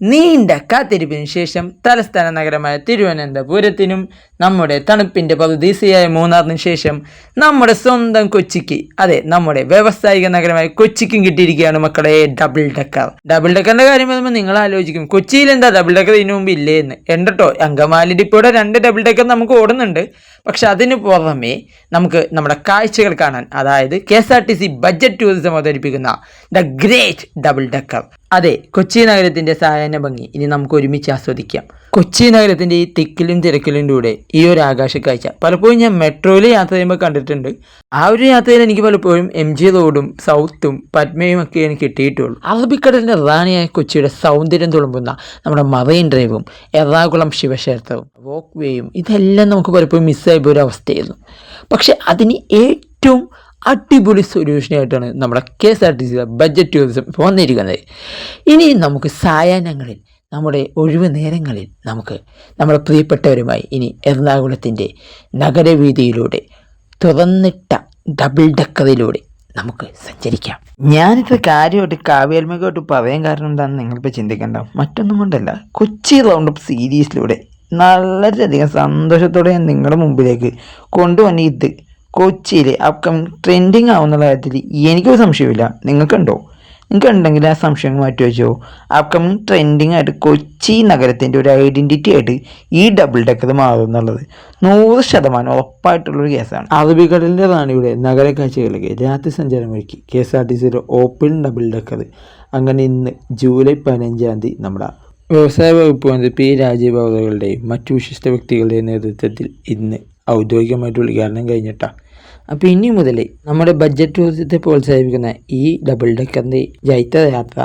നീണ്ട കാത്തിരിപ്പിന് ശേഷം തലസ്ഥാന നഗരമായ തിരുവനന്തപുരത്തിനും നമ്മുടെ തണുപ്പിന്റെ പറുദീസയായ മൂന്നാറിന് ശേഷം നമ്മുടെ സ്വന്തം കൊച്ചിക്ക് അതെ നമ്മുടെ വ്യാവസായിക നഗരമായ കൊച്ചിക്കും കിട്ടിയിരിക്കുകയാണ് മക്കളെ ഡബിൾ ഡക്കർ ഡബിൾ ഡക്കറിന്റെ കാര്യം പറയുമ്പോൾ നിങ്ങൾ ആലോചിക്കും കൊച്ചിയിൽ എന്താ ഡബിൾ ഡക്കർ ഇതിനു മുമ്പ് ഇല്ലേ എന്ന് ഉണ്ടട്ടോ അങ്കമാലി ഡിപ്പോയുടെ രണ്ട് ഡബിൾ ഡക്കർ നമുക്ക് ഓടുന്നുണ്ട്. പക്ഷെ അതിന് പുറമേ നമുക്ക് നമ്മുടെ കാഴ്ചകൾ കാണാൻ അതായത് K S R T C budget tourism അവതരിപ്പിക്കുന്ന ദ ഗ്രേറ്റ് ഡബിൾ ഡക്കർ. അതെ കൊച്ചി നഗരത്തിന്റെ സായാഹ്ന ഭംഗി. ഇനി നമുക്ക് ഒരുമിച്ച് ആസ്വദിക്കാം. കൊച്ചി നഗരത്തിന്റെ ഈ തിക്കിലും തിരക്കിലും കൂടെ ഈ ഒരു ആകാശ കാഴ്ച. പലപ്പോഴും ഞാൻ മെട്രോയിൽ യാത്ര ചെയ്യുമ്പോൾ കണ്ടിട്ടുണ്ട്. ആ ഒരു യാത്രയിൽ എനിക്ക് പലപ്പോഴും എം ജി റോഡും സൗത്തും പത്മയും ഒക്കെ എനിക്ക് കിട്ടിയിട്ടുള്ളൂ. അറബിക്കടലിന്റെ റാണിയായ കൊച്ചിയുടെ സൗന്ദര്യം തുളുമ്പുന്ന നമ്മുടെ മറൈൻ ഡ്രൈവും എറണാകുളം ശിവക്ഷേത്രവും വോക്ക് വേയും ഇതെല്ലാം നമുക്ക് പലപ്പോഴും മിസ്സായി പോയൊരു അവസ്ഥയായിരുന്നു. പക്ഷെ അതിന് ഏറ്റവും അടിപൊളി സൊല്യൂഷനായിട്ടാണ് നമ്മുടെ കെ എസ് ആർ ടി സിയുടെ ബഡ്ജറ്റ് ടൂറിസം വന്നിരിക്കുന്നത്. ഇനി നമുക്ക് സായാഹ്നങ്ങളിൽ നമ്മുടെ ഒഴിവ് നേരങ്ങളിൽ നമുക്ക് നമ്മുടെ പ്രിയപ്പെട്ടവരുമായി ഇനി എറണാകുളത്തിന്റെ നഗരവീതിയിലൂടെ തുറന്നിട്ട ഡബിൾ ഡക്കറിലൂടെ നമുക്ക് സഞ്ചരിക്കാം. ഞാനിപ്പോൾ കാര്യമായിട്ട് കാവ്യാത്മകമായിട്ട് പറയാൻ കാരണം എന്താണെന്ന് നിങ്ങളിപ്പോൾ ചിന്തിക്കണ്ട. മറ്റൊന്നും കൊണ്ടല്ല. കൊച്ചി റൗണ്ട് അപ്പ് സീരീസിലൂടെ വളരെയധികം സന്തോഷത്തോടെ ഞാൻ നിങ്ങളുടെ മുമ്പിലേക്ക് കൊണ്ടുവന്ന ഇത് കൊച്ചിയിൽ അപ്കമിങ് ട്രെൻഡിങ് ആവുന്ന കാര്യത്തിൽ എനിക്കൊരു സംശയമില്ല നിങ്ങൾക്കുണ്ടോ? നിങ്ങൾക്ക് ഉണ്ടെങ്കിൽ ആ സംശയം മാറ്റി വെച്ചോ. അപ്കമിങ് ട്രെൻഡിങ് ആയിട്ട് കൊച്ചി നഗരത്തിന്റെ ഒരു ഐഡന്റിറ്റി ആയിട്ട് ഈ ഡബിൾ ഡെക്കർ മാറും എന്നുള്ളത് നൂറ് ശതമാനം ഉറപ്പായിട്ടുള്ളൊരു കേസാണ്. അറബിക്കടലിന്റെ റാണിയുടെ നഗര കാഴ്ചകളിലേക്ക് രാത്രി സഞ്ചാരം ഒരുക്കി. കെ എസ് ആർ ടി സിയുടെ ഓപ്പൺ ഡബിൾ ഡെക്കർ അങ്ങനെ ഇന്ന് ജൂലൈ പതിനഞ്ചാം തീയതി നമ്മുടെ വ്യവസായ വകുപ്പ് മന്ത്രി പി രാജീവ് അവതകളുടെയും മറ്റു വിശിഷ്ട വ്യക്തികളുടെയും നേതൃത്വത്തിൽ ഇന്ന് ഔദ്യോഗികമായിട്ട് ഉദ്ഘാടനം കഴിഞ്ഞിട്ടാണ്. അപ്പോൾ ഇനി മുതൽ നമ്മുടെ ബഡ്ജറ്റ് ടൂറിസത്തെ പ്രോത്സാഹിപ്പിക്കുന്ന ഈ ഡബിൾ ഡെക്കറിന്റെ ജൈത്ര യാത്ര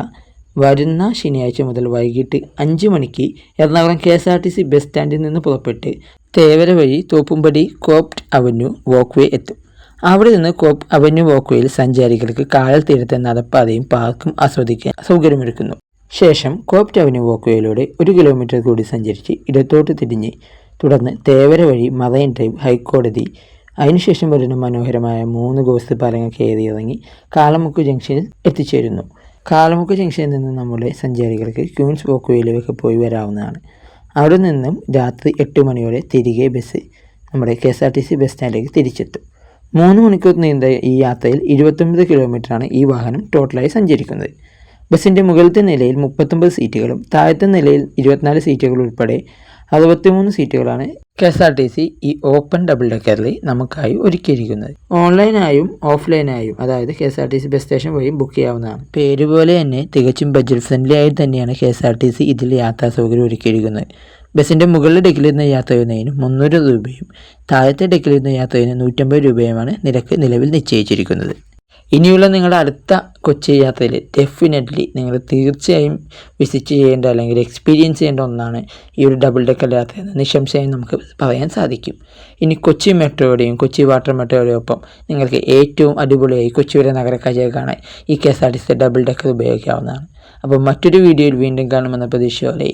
വരുന്ന ശനിയാഴ്ച മുതൽ വൈകിട്ട് അഞ്ച് മണിക്ക് Ernakulam K S R T C bus സ്റ്റാൻഡിൽ നിന്ന് പുറപ്പെട്ട് തേവര വഴി Thoppumpady Copt avenue walkway എത്തും. അവിടെ നിന്ന് കോപ്പ് അവന്യൂ വോക്ക് വേയിൽ സഞ്ചാരികൾക്ക് കായൽ തീരത്തെ നടപ്പാതയും പാർക്കും ആസ്വദിക്കാൻ സൗകര്യമൊരുക്കുന്നു ശേഷം കോപ്റ്റ് അവന്യൂ വോക്ക് വേയിലൂടെ ഒരു കിലോമീറ്റർ കൂടി സഞ്ചരിച്ച് ഇടത്തോട്ട് തിരിഞ്ഞ് തുടർന്ന് തേവര വഴി മറൈൻ ഡ്രൈവ് ഹൈക്കോടതി അതിനുശേഷം വരുന്ന മനോഹരമായ മൂന്ന് ഗോസ്ത് പാലങ്ങൾക്ക് ഏറി ഇറങ്ങി കാളമുക്ക് ജംഗ്ഷനിൽ എത്തിച്ചേരുന്നു. കാളമുക്ക് ജംഗ്ഷനിൽ നിന്ന് നമ്മുടെ സഞ്ചാരികൾക്ക് ക്യൂൻസ് വോക്ക് വേയിലേക്ക് പോയി വരാവുന്നതാണ്. അവിടെ നിന്നും രാത്രി എട്ട് മണിയോടെ തിരികെ ബസ് നമ്മുടെ K S R T C bus സ്റ്റാൻഡിലേക്ക് തിരിച്ചെത്തും. മൂന്ന് മണിക്കൂർ നീണ്ട ഈ യാത്രയിൽ ഇരുപത്തൊമ്പത് കിലോമീറ്ററാണ് ഈ വാഹനം ടോട്ടലായി സഞ്ചരിക്കുന്നത്. ബസ്സിന്റെ മുകളിലത്തെ നിലയിൽ മുപ്പത്തൊമ്പത് സീറ്റുകളും താഴത്തെ നിലയിൽ ഇരുപത്തിനാല് സീറ്റുകൾ ഉൾപ്പെടെ അറുപത്തിമൂന്ന് സീറ്റുകളാണ് K S R T C ഈ ഓപ്പൺ ഡബിൾ ഡെക്കറിൽ നമുക്കായി ഒരുക്കിയിരിക്കുന്നത്. ഓൺലൈനായും ഓഫ്ലൈനായും അതായത് K S R T C bus station വഴിയും ബുക്ക് ചെയ്യാവുന്നതാണ്. പേര് പോലെ തന്നെ തികച്ചും ബഡ്ജറ്റ് ഫ്രണ്ട്ലി ആയി തന്നെയാണ് K S R T C ഇതിൽ യാത്രാ സൗകര്യം ഒരുക്കിയിരിക്കുന്നത്. ബസ്സിന്റെ മുകളിലെ ഡെക്കിൽ നിന്ന് യാത്ര ചെയ്യുന്നതിന് മുന്നൂറ് രൂപയും താഴത്തെ ഡെക്കിൽ നിന്ന് യാത്ര ചെയ്യുന്ന നൂറ്റമ്പത് രൂപയുമാണ് നിരക്ക് നിലവിൽ നിശ്ചയിച്ചിരിക്കുന്നത്. ഇനിയുള്ള നിങ്ങളുടെ അടുത്ത കൊച്ചി യാത്രയിൽ ഡെഫിനറ്റ്ലി നിങ്ങൾ തീർച്ചയായും വിസിറ്റ് ചെയ്യേണ്ട അല്ലെങ്കിൽ എക്സ്പീരിയൻസ് ചെയ്യേണ്ട ഒന്നാണ് ഈ ഒരു ഡബിൾ ഡെക്കർ യാത്ര എന്ന്. നിശംശയം നമുക്ക് പറയാൻ സാധിക്കും. ഇനി കൊച്ചി മെട്രോയുടെയും കൊച്ചി വാട്ടർ മെട്രോയുടെയും ഒപ്പം നിങ്ങൾക്ക് ഏറ്റവും അടിപൊളിയായി കൊച്ചിയുടെ നഗരക്കാഴ്ച കാണാൻ ഈ K S R T C double decker ഉപയോഗിക്കാവുന്നതാണ്. അപ്പോൾ മറ്റൊരു വീഡിയോയിൽ വീണ്ടും കാണുമെന്ന പ്രതീക്ഷയോടെ.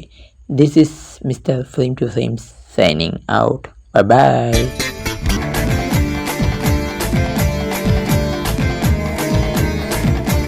This is mister Freem to Freem signing out bye